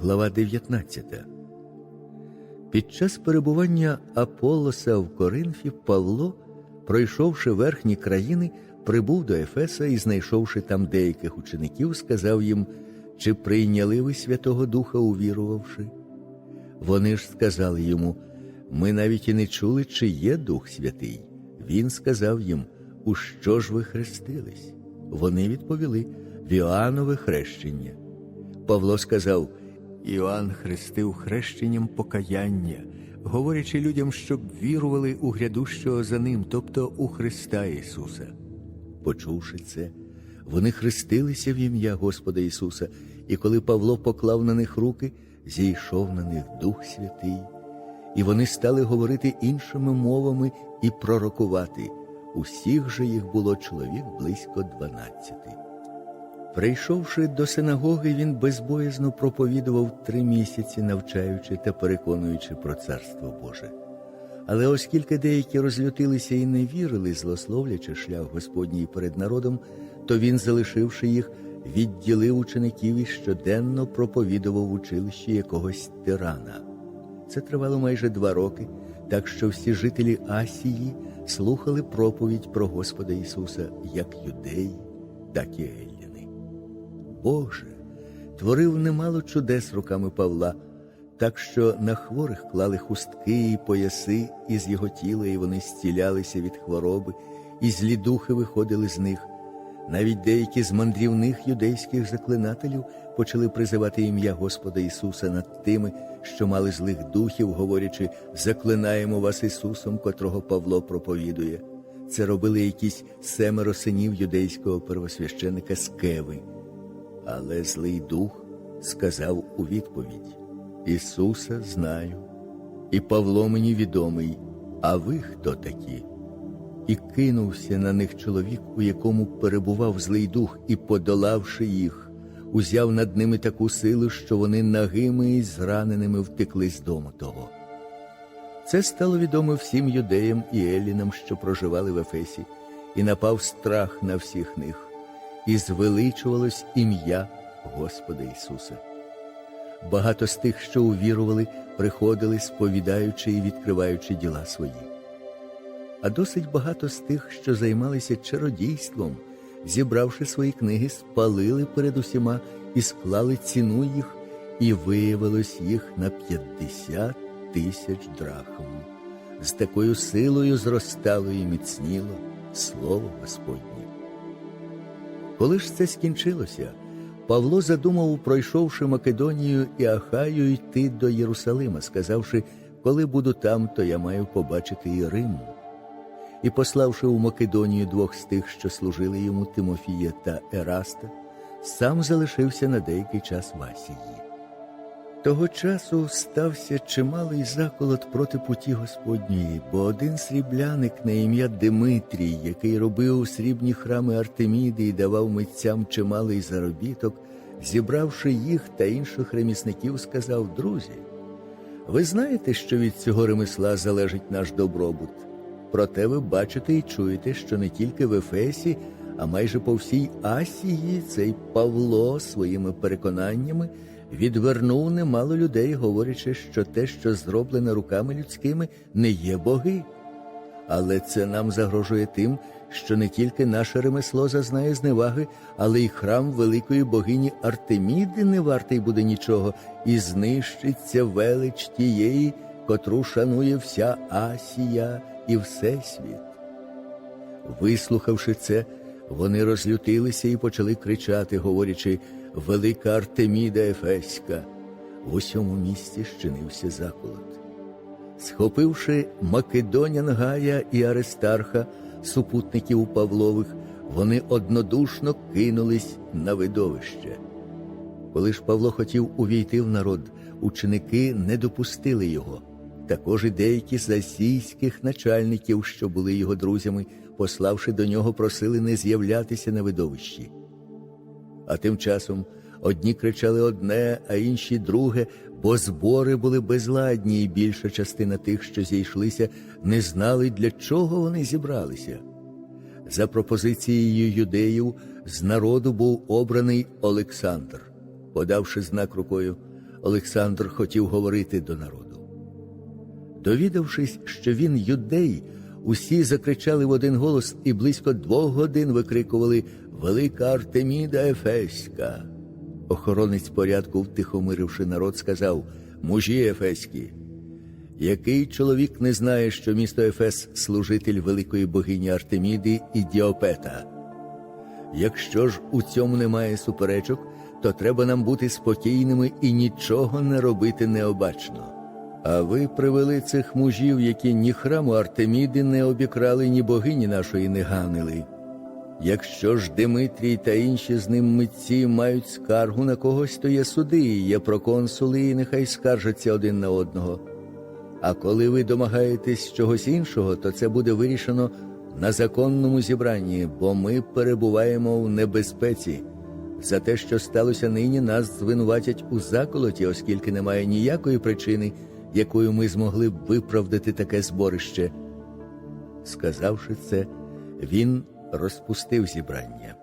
Глава 19. Під час перебування Аполлоса в Коринфі Павло, пройшовши верхні країни, прибув до Ефеса і, знайшовши там деяких учеників, сказав їм, чи прийняли ви Святого Духа, увірувавши? Вони ж сказали йому, ми навіть і не чули, чи є Дух Святий. Він сказав їм, у що ж ви хрестились? Вони відповіли в Іоаннове хрещення. Павло сказав: Іоанн хрестив хрещенням покаяння, говорячи людям, щоб вірували у грядущого за ним, тобто у Христа Ісуса. Почувши це, вони хрестилися в ім'я Господа Ісуса, і коли Павло поклав на них руки, зійшов на них Дух Святий, і вони стали говорити іншими мовами і пророкувати. Усіх же їх було чоловік близько дванадцяти. Прийшовши до синагоги, він безбоязно проповідував три місяці, навчаючи та переконуючи про царство Боже. Але оскільки деякі розлютилися і не вірили, злословлячи шлях Господній перед народом, то він, залишивши їх, відділив учеників і щоденно проповідував в училищі якогось тирана. Це тривало майже два роки, так що всі жителі Асії слухали проповідь про Господа Ісуса як юдеї, так і елліни. Боже творив немало чудес руками Павла, так що на хворих клали хустки і пояси із його тіла, і вони зцілялися від хвороби, і злі духи виходили з них. Навіть деякі з мандрівних юдейських заклинателів почали призивати ім'я Господа Ісуса над тими, що мали злих духів, говорячи, заклинаємо вас Ісусом, котрого Павло проповідує. Це робили якісь семеро синів юдейського первосвященика Скеви. Але злий дух сказав у відповідь: Ісуса знаю, і Павло мені відомий, а ви хто такі? І кинувся на них чоловік, у якому перебував злий дух, і, подолавши їх, узяв над ними таку силу, що вони нагими і зраненими втекли з дому того. Це стало відомо всім юдеям і елінам, що проживали в Ефесі, і напав страх на всіх них, і звеличувалось ім'я Господа Ісуса. Багато з тих, що увірували, приходили, сповідаючи і відкриваючи діла свої. А досить багато з тих, що займалися чародійством, зібравши свої книги, спалили перед усіма і склали ціну їх, і виявилось їх на 50 тисяч драхм. З такою силою зростало і міцніло слово Господнє. Коли ж це скінчилося, Павло задумав, пройшовши Македонію і Ахаю, йти до Єрусалима, сказавши, коли буду там, то я маю побачити і Рим. І, пославши у Македонію двох з тих, що служили йому Тимофія та Ераста, сам залишився на деякий час в Асії. Того часу стався чималий заколот проти путі Господньої, бо один срібляник на ім'я Димитрій, який робив срібні храми Артеміди і давав митцям чималий заробіток, зібравши їх та інших ремісників, сказав: Друзі, ви знаєте, що від цього ремесла залежить наш добробут. Проте ви бачите і чуєте, що не тільки в Ефесі, а майже по всій Асії цей Павло своїми переконаннями відвернув немало людей, говорячи, що те, що зроблене руками людськими, не є боги. Але це нам загрожує тим, що не тільки наше ремесло зазнає зневаги, але й храм великої богині Артеміди не вартий буде нічого, і знищиться велич тієї, котру шанує вся Асія і Всесвіт. Вислухавши це, вони розлютилися і почали кричати, говорячи Велика Артеміда Ефеська. В усьому місті щинився заколот. Схопивши Македонян Гая і Аристарха, супутників Павлових, вони однодушно кинулись на видовище. Коли ж Павло хотів увійти в народ, ученики не допустили його. Також і деякі з асійських начальників, що були його друзями, пославши до нього, просили не з'являтися на видовищі. А тим часом одні кричали одне, а інші друге, бо збори були безладні, і більша частина тих, що зійшлися, не знали, для чого вони зібралися. За пропозицією юдеїв з народу був обраний Олександр. Подавши знак рукою, Олександр хотів говорити до народу. Довідавшись, що він юдей, усі закричали в один голос і близько двох годин викрикували Велика Артеміда Ефеська. Охоронець порядку, втихомиривши народ, сказав Мужі Ефеські. Який чоловік не знає, що місто Ефес служитель великої богині Артеміди і Діопета? Якщо ж у цьому немає суперечок, то треба нам бути спокійними і нічого не робити необачно. А ви привели цих мужів, які ні храму Артеміди не обікрали, ні богині нашої не ганили. Якщо ж Димитрій та інші з ним митці мають скаргу на когось, то є суди, є проконсули, і нехай скаржаться один на одного. А коли ви домагаєтесь чогось іншого, то це буде вирішено на законному зібранні, бо ми перебуваємо в небезпеці. За те, що сталося нині, нас звинуватять у заколоті, оскільки немає ніякої причини, якою ми змогли б виправдати таке зборище. Сказавши це, він розпустив зібрання.